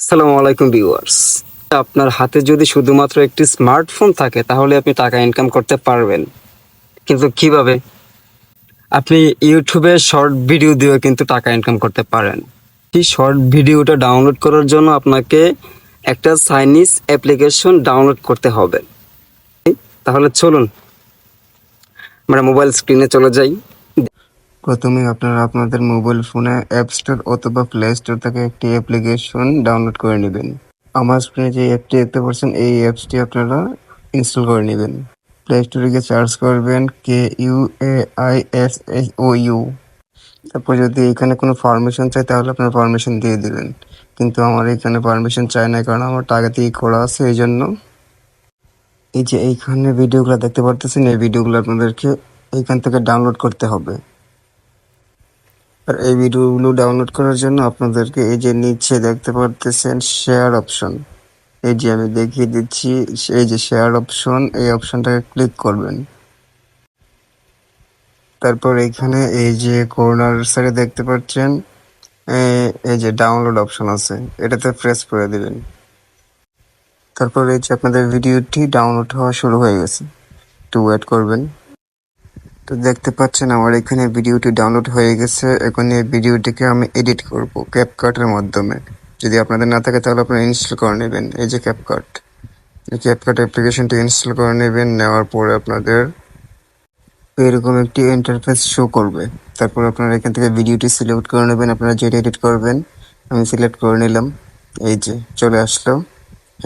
আসসালামু আলাইকুম ভিউয়ার্স। আপনার হাতে যদি শুধুমাত্র একটি স্মার্টফোন থাকে, তাহলে আপনি টাকা ইনকাম করতে পারবেন। কিন্তু কীভাবে? আপনি ইউটিউবে শর্ট ভিডিও দিয়েও কিন্তু টাকা ইনকাম করতে পারেন। এই শর্ট ভিডিওটা ডাউনলোড করার জন্য আপনাকে একটা চাইনিজ অ্যাপ্লিকেশন ডাউনলোড করতে হবে। তাহলে চলুন, আমরা মোবাইল স্ক্রিনে চলে যাই। প্রথমে আপনারা আপনাদের মোবাইল ফোনে অ্যাপ স্টোর অথবা প্লে স্টোর থেকে একটি অ্যাপ্লিকেশন ডাউনলোড করে নেবেন। আমার স্ক্রিনে যে অ্যাপটি দেখতে পাচ্ছেন, এই অ্যাপসটি আপনারা ইনস্টল করে নেবেন। প্লে স্টোরে গিয়ে সার্চ করবেন K U A I S S O U তারপর যদি এখানে কোনো পারমিশন চাই, তাহলে আপনার পারমিশন দিয়ে দিবেন। কিন্তু আমার এখানে পারমিশন চাই না, কারণ আমার টাকা দিয়ে করা আছে, এই জন্য। এই যে এইখানে ভিডিওগুলো দেখতে পারতেছেন, এই ভিডিওগুলো আপনাদেরকে এইখান থেকে ডাউনলোড করতে হবে। আর এই ভিডিওগুলো ডাউনলোড করার জন্য আপনাদেরকে এই যে নিচে দেখতে পারতেছেন শেয়ার অপশন এই যে আমি দেখিয়ে দিচ্ছি, এই যে শেয়ার অপশন এই অপশনটাকে ক্লিক করবেন। তারপর এখানে এই যে কর্নার সাইডে দেখতে পাচ্ছেন এই যে ডাউনলোড অপশন আছে, এটাতে প্রেস করে দিবেন। তারপর এই যে আপনাদের ভিডিওটি ডাউনলোড হওয়া শুরু হয়ে গেছে, একটু ওয়েট করবেন। তো দেখতে পাচ্ছেন আমার এখানে ভিডিওটি ডাউনলোড হয়ে গেছে। এখন এই ভিডিওটিকে আমি এডিট করব ক্যাপকাটের মাধ্যমে। যদি আপনাদের না থাকে তাহলে আপনারা ইনস্টল করে নেবেন। এই যে ক্যাপকাট এই ক্যাপকাট অ্যাপ্লিকেশনটি ইনস্টল করে নেবেন। নেওয়ার পরে আপনাদের এরকম একটি ইন্টারফেস শো করবে। তারপর আপনারা এখান থেকে ভিডিওটি সিলেক্ট করে নেবেন। আপনারা যেটা এডিট করবেন, আমি সিলেক্ট করে নিলাম। এই যে, চলে আসলো।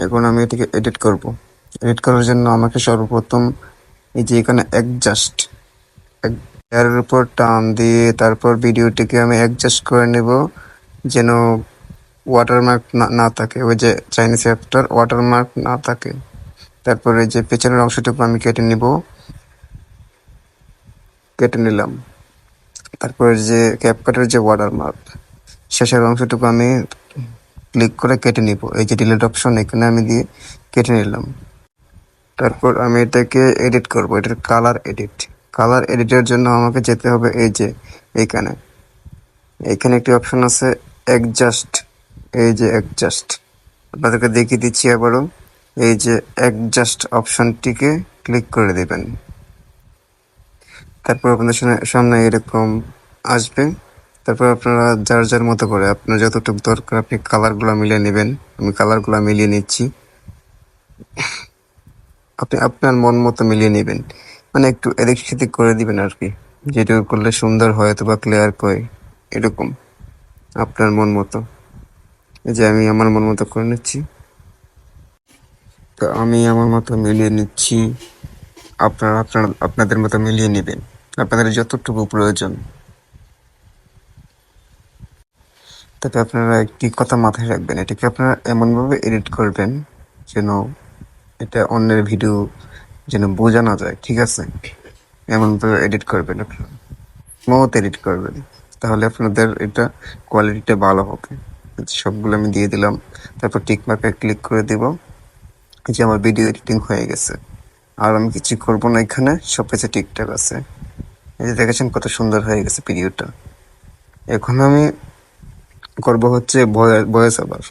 এখন আমি এটিকে এডিট করব। এডিট করার জন্য আমাকে সর্বপ্রথম এই যে এখানে অ্যাডজাস্ট এর উপর টান দিয়ে তারপর ভিডিওটিকে আমি অ্যাডজাস্ট করে নেব যেন ওয়াটারমার্ক না থাকে। ওই যে চাইনিজ অ্যাপটার ওয়াটারমার্ক না থাকে। তারপরে যে পেছনের অংশটুকু আমি কেটে নিব। কেটে নিলাম। তারপরে যে ক্যাপকাটের যে ওয়াটারমার্ক শেষের অংশটুকু আমি ক্লিক করে কেটে নিব। এই যে ডিলিট অপশন এখানে আমি দিয়ে কেটে নিলাম। তারপর আমি এটাকে এডিট করব। এটার কালার এডিট কালার এডিটের জন্য আমাকে যেতে হবে এই যে এইখানে। এখানে একটি অপশন আছে অ্যাডজাস্ট এই যে অ্যাডজাস্ট আপনাদেরকে দেখিয়ে দিচ্ছি আবারও। এই যে অ্যাডজাস্ট অপশনটিকে ক্লিক করে দেবেন। তারপর আপনাদের সামনে- এরকম আসবে। তারপর আপনারা যার যার মতো করে, আপনার যতটুকু দরকার, আপনি কালারগুলো মিলিয়ে নেবেন। আমি কালারগুলো মিলিয়ে নিচ্ছি। আপনি আপনার মন মতো মিলিয়ে নেবেন। মানে একটু এদিক সেদিক করে দিবেন আর কি। যেটুকু করলে সুন্দর হয় অথবা ক্লিয়ার করে এরকম আপনার মন মতো। এই যে আমি আমার মন মতো করে নিচ্ছি। তো আমি আমার মতো মিলিয়ে নিচ্ছি। আপনারা, আপনার, আপনাদের মতো মিলিয়ে নেবেন। আপনাদের যতটুকু প্রয়োজন। তবে আপনারা একটি কথা মাথায় রাখবেন, এটাকে আপনারা এমনভাবে এডিট করবেন যেন এটা অন্যের ভিডিও যেন বোঝা না যায়, ঠিক আছে? এমনভাবে এডিট করবেন আপনারা। স্মুথ এডিট করবেন। তাহলে আপনাদের এটা কোয়ালিটিটা ভালো হবে। সবগুলো আমি দিয়ে দিলাম। তারপর টিক মার্কে ক্লিক করে দিব। যে আমার ভিডিও এডিটিং হয়ে গেছে। আর আমি কিছু করব না এখানে, সব কিছু ঠিকঠাক আছে। এই যে দেখেছেন কত সুন্দর হয়ে গেছে ভিডিওটা এখন আমি করব হচ্ছে ভয়েস ওভার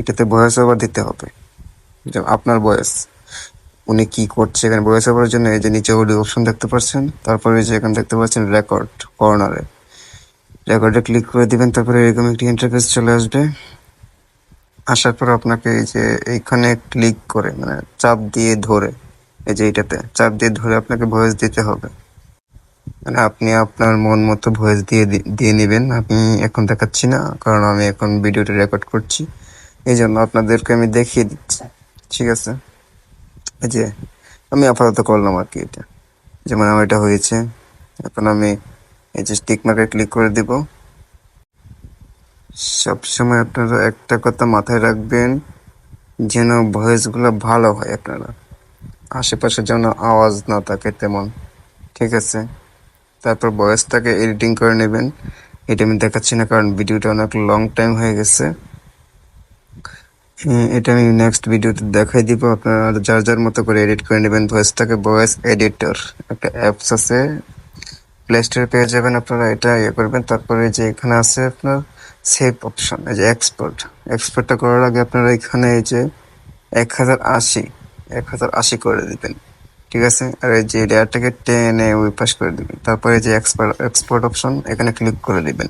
এটাতে ভয়েস ওভার দিতে হবে। আপনার ভয়েস উনি কি করছে এখানে ভয়েস ওভারের জন্য, এই যে নিচে অডিও অপশন দেখতে পাচ্ছেন, তারপরে যে এখানে দেখতে পাচ্ছেন রেকর্ড কর্নারে রেকর্ডে ক্লিক করে দিবেন, তারপরে এরকম একটি ইন্টারফেস চলে আসবে। আসার পর আপনাকে এই যে এইখানে ক্লিক করে মানে চাপ দিয়ে ধরে, এই যে এইটাতে, চাপ দিয়ে ধরে আপনাকে ভয়েস দিতে হবে। মানে আপনি আপনার মন মতো ভয়েস দিয়ে দিয়ে নেবেন, আমি এখন দেখাচ্ছি না, কারণ আমি এখন ভিডিওটা রেকর্ড করছি। এই জন্য আপনাদেরকে আমি দেখিয়ে দিচ্ছি। ঠিক আছে? যে, আমি আপাতত করলাম আর কি এটা। যেমন আমার এটা হয়েছে। এখন আমি এই যে স্টিক মার্কে ক্লিক করে দিব। সবসময় আপনারা একটা কথা মাথায় রাখবেন, যেন ভয়েসগুলো ভালো হয় আপনারা। আশেপাশে যেন আওয়াজ না থাকে তেমন, ঠিক আছে? তারপর ভয়েসটাকে এডিটিং করে নেবেন। এটা আমি দেখাচ্ছি না, কারণ ভিডিওটা অনেক লং টাইম হয়ে গেছে। এটা আমি নেক্সট ভিডিওতে দেখাই দিব। আপনারা যার যার মতো করে এডিট করে নেবেন। ভয়েসটাকে ভয়েস এডিটর একটা অ্যাপস আছে। প্লে স্টোরে পেয়ে যাবেন আপনারা। এটা ইয়ে করবেন। তারপরে যে এখানে আছে আপনার সেভ অপশন এই যে এক্সপোর্ট এক্সপোর্টটা করার আগে আপনারা এখানে এই যে এক হাজার আশি, এক হাজার আশি করে দিবেন। ঠিক আছে? আর এই যে লেয়ারটাকে টেনে ওই পাশ করে দিবেন। তারপরে যে এক্সপোর্ট এক্সপোর্ট অপশন এখানে ক্লিক করে দিবেন।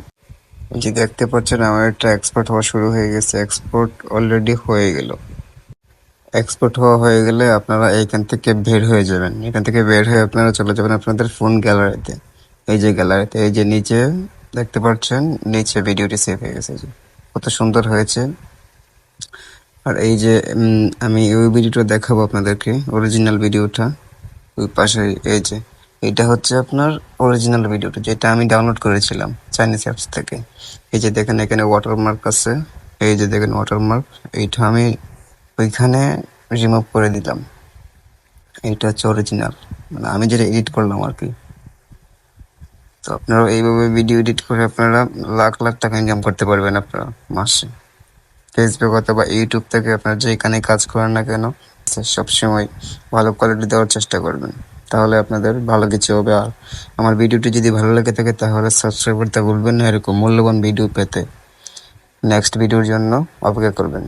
যে দেখতে পাচ্ছেন, আমার এটা এক্সপোর্ট হওয়া শুরু হয়ে গেছে। এক্সপোর্ট অলরেডি হয়ে গেল। এক্সপোর্ট হওয়া হয়ে গেলে আপনারা এইখান থেকে বের হয়ে যাবেন। এখান থেকে বের হয়ে আপনারা চলে যাবেন আপনাদের ফোন গ্যালারিতে এই যে গ্যালারিতে এই যে নিচে, দেখতে পাচ্ছেন, নিচে ভিডিওটি সেভ হয়ে গেছে। যে কত সুন্দর হয়েছে। আর এই যে আমি ওই ভিডিওটা দেখাবো আপনাদেরকে অরিজিনাল ভিডিওটা ওই পাশে এই যে। এটা হচ্ছে আপনার অরিজিনাল ভিডিওটা যেটা আমি ডাউনলোড করেছিলাম চাইনিজ অ্যাপস থেকে। এই যে দেখেন এখানে ওয়াটারমার্ক আছে, এই যে দেখেন ওয়াটারমার্ক এইটা আমি ওইখানে রিমুভ করে দিলাম। এইটা হচ্ছে অরিজিনাল মানে আমি যেটা এডিট করলাম আর কি। তো আপনারা এইভাবে ভিডিও এডিট করে আপনারা লাখ লাখ টাকা ইনকাম করতে পারবেন আপনারা মাসে। ফেসবুক অথবা ইউটিউব থেকে আপনারা যেখানে কাজ করেন না কেন সবসময় ভালো কোয়ালিটি দেওয়ার চেষ্টা করবেন। তাহলে আপনাদের ভালো কিছু হবে। আর আমার ভিডিওটি যদি ভালো লেগে থাকে, তাহলে সাবস্ক্রাইব করতে ভুলবেন না। এরকম মূল্যবান ভিডিও পেতে নেক্সট ভিডিওর জন্য অপেক্ষা করবেন।